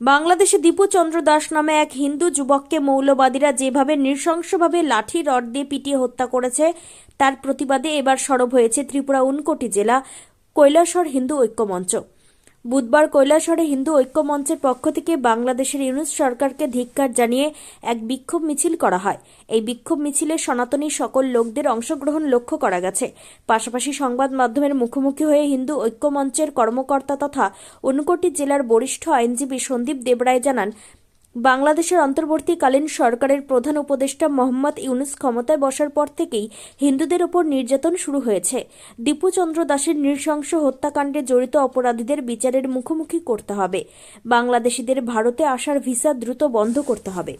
বাংলাদেশে দীপুচন্দ্র দাস নামে এক হিন্দু যুবককে মৌলবাদীরা যেভাবে নৃশংসভাবে লাঠি রড দিয়ে পিটিয়ে হত্যা করেছে, তার প্রতিবাদে এবার সরব হয়েছে ত্রিপুরা উনকোটি জেলা কৈলাসর হিন্দু ঐক্যমঞ্চ। বুধবার কৈলাসহরে হিন্দু ঐক্য মঞ্চের পক্ষ থেকে বাংলাদেশের ইউনুস সরকারকে ধিক্কার জানিয়ে এক বিক্ষোভ মিছিল করা হয়। এই বিক্ষোভ মিছিলে সনাতনী সকল লোকদের অংশগ্রহণ লক্ষ্য করা গেছে। পাশাপাশি সংবাদ মাধ্যমের মুখোমুখি হয়ে হিন্দু ঐক্য মঞ্চের কর্মকর্তা তথা অনুকটি জেলার বরিষ্ঠ আইনজীবী সন্দীপ দেবরায় জানান বাংলাদেশের অন্তর্বর্তীকালীন সরকারের প্রধান উপদেষ্টা মোহাম্মদ ইউনুস ক্ষমতায় বসার পর থেকেই হিন্দুদের ওপর নির্যাতন শুরু হয়েছে। দীপুচন্দ্র দাসের নৃশংস হত্যাকাণ্ডে জড়িত অপরাধীদের বিচারের মুখোমুখি করতে হবে। বাংলাদেশিদের ভারতে আসার ভিসা দ্রুত বন্ধ করতে হবে।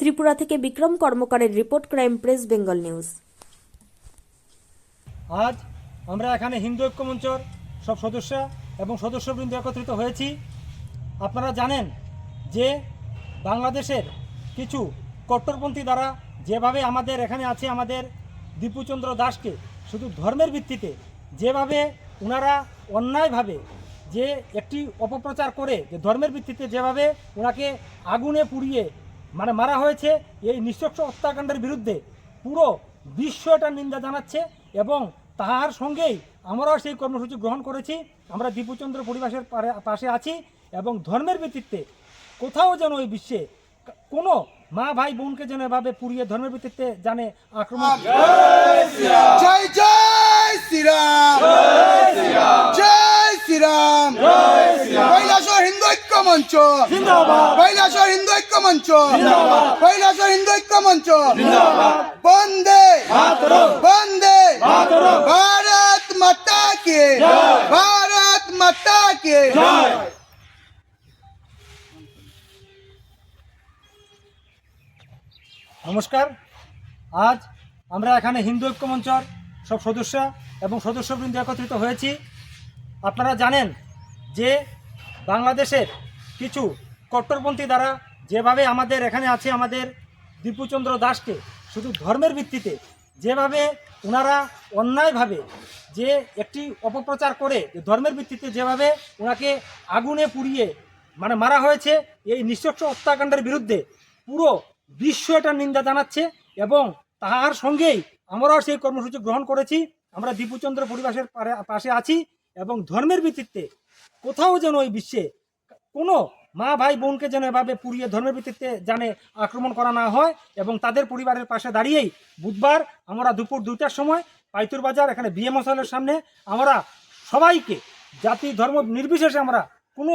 ত্রিপুরা থেকে Bikram কর্মকারের report, crime press, Bengal news. আজ আমরা এখানে হিন্দু ঐক্যমঞ্চর সব সদস্য এবং সদস্যবৃন্দ একত্রিত হয়েছি। আপনারা জানেন যে বাংলাদেশের কিছু কট্টরপন্থী দ্বারা যেভাবে আমাদের এখানে আছে আমাদের দীপুচন্দ্র দাসকে শুধু ধর্মের ভিত্তিতে যেভাবে ওনারা অন্যায়ভাবে যে একটি অপপ্রচার করে, যে ধর্মের ভিত্তিতে যেভাবে ওনাকে আগুনে পুড়িয়ে মানে মারা হয়েছে, এই নিঃশক্ষ হত্যাকাণ্ডের বিরুদ্ধে পুরো বিশ্ব এটা নিন্দা জানাচ্ছে এবং তাহার সঙ্গেই আমরাও সেই কর্মসূচি গ্রহণ করেছি। আমরা দীপুচন্দ্র পরিবেশের পারে- পাশে আছি এবং ধর্মের ভিত্তিতে কোথাও যেন ওই বিশ্বে কোনো মা ভাই বোনকে যেন এভাবে পুড়িয়ে ধর্মের ভিত্তিতে জানে আক্রমণ জয় জয় শ্রীরাম। জয় শ্রীরাম। কৈলাসর হিন্দু ঐক্য মঞ্চ। কৈলাসর হিন্দু ঐক্য মঞ্চ। কৈলাসর হিন্দু ঐক্য মঞ্চ। বন্দে বন্দে ভারত মাতা কে ভারত কে নমস্কার। আজ আমরা এখানে হিন্দু ঐক্যমঞ্চর সব সদস্য এবং সদস্যবৃন্দ একত্রিত হয়েছি। আপনারা জানেন যে বাংলাদেশের কিছু কট্টরপন্থী দ্বারা যেভাবে আমাদের এখানে আছে আমাদের দীপুচন্দ্র দাসকে শুধু ধর্মের ভিত্তিতে যেভাবে ওনারা অন্যায়ভাবে যে একটি অপপ্রচার করে ধর্মের ভিত্তিতে যেভাবে ওনাকে আগুনে পুড়িয়ে মানে মারা হয়েছে, এই নিঃশক্ষ হত্যাকাণ্ডের বিরুদ্ধে পুরো বিশ্ব এটা নিন্দা জানাচ্ছে এবং তাহার সঙ্গেই আমরাও সেই কর্মসূচি গ্রহণ করেছি। আমরা দীপুচন্দ্র পরিবেশের পাশে আছি এবং ধর্মের ভিত্তিতে কোথাও যেন ওই বিশ্বে কোনো মা ভাই বোনকে যেন এভাবে পুড়িয়ে ধর্মের ভিত্তিতে জানে আক্রমণ করা না হয় এবং তাদের পরিবারের পাশে দাঁড়িয়েই বুধবার আমরা দুপুর দুইটার সময় পাইতুর বাজার, এখানে বিএম হসলের সামনে আমরা সবাইকে, জাতি, ধর্ম নির্বিশেষে আমরা কোনো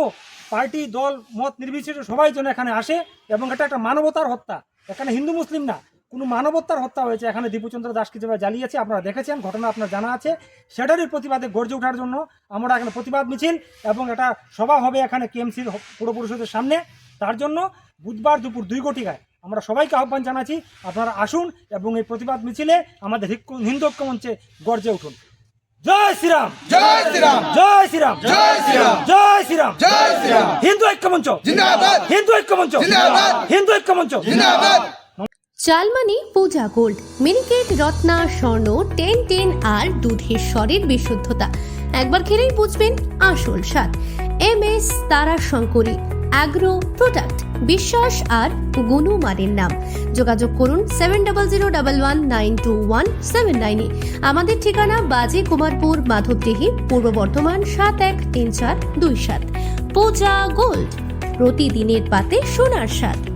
পার্টি, দল, মত নির্বিশেষে সবাই যেন এখানে আসে এবং এটা একটা মানবতার হত্যা। এখানে হিন্দু, মুসলিম না, কোনো মানবতার হত্যা হয়েছে। এখানে দীপুচন্দ্র দাসকে যেভাবে জ্বালিয়েছে, আপনারা দেখেছেন, ঘটনা আপনার জানা আছে। সেটারই প্রতিবাদে গর্জে ওঠার জন্য আমরা এখানে প্রতিবাদ মিছিল এবং এটা সভা হবে এখানে কেএমসির পুর সামনে। তার জন্য বুধবার দুপুর দুই ঘটিকায় আমরা সবাইকে আহ্বান জানাচ্ছি আপনারা আসুন এবং এই প্রতিবাদ মিছিলে আমাদের হিন্দু ঐক্য মঞ্চে গর্জে উঠুন। জয় শ্রীরাম! জয় শ্রীরাম! জয় শ্রীরাম! জয় শ্রীরাম! জয় শ্রীরাম! জয় শ্রীরাম! হিন্দু ঐক্য মঞ্চ! জিন্দাবাদ! হিন্দু ঐক্য মঞ্চ! জিন্দাবাদ। হিন্দু ঐক্য মঞ্চ! জিন্দাবাদ! চালমানি Puja gold miniket Ratna Swarna ten ten আর দুধের স্বরের বিশুদ্ধতা। একবার খেলেই বুঝবেন আসল স্বাদ। এম এস তারা শঙ্করী অ্যাগ্রো প্রোডাক্ট বিশ্বাস আর গুণমানের নাম। যোগাযোগ করুন seven double zero double one nine two one seven নাইনে আমাদের ঠিকানা বাজে কুমারপুর, মাধবদেহি, পূর্ব বর্ধমান সাত এক তিন চার দুই সাত। পূজা গোল্ড, প্রতিদিনের পাতে সোনার স্বাদ।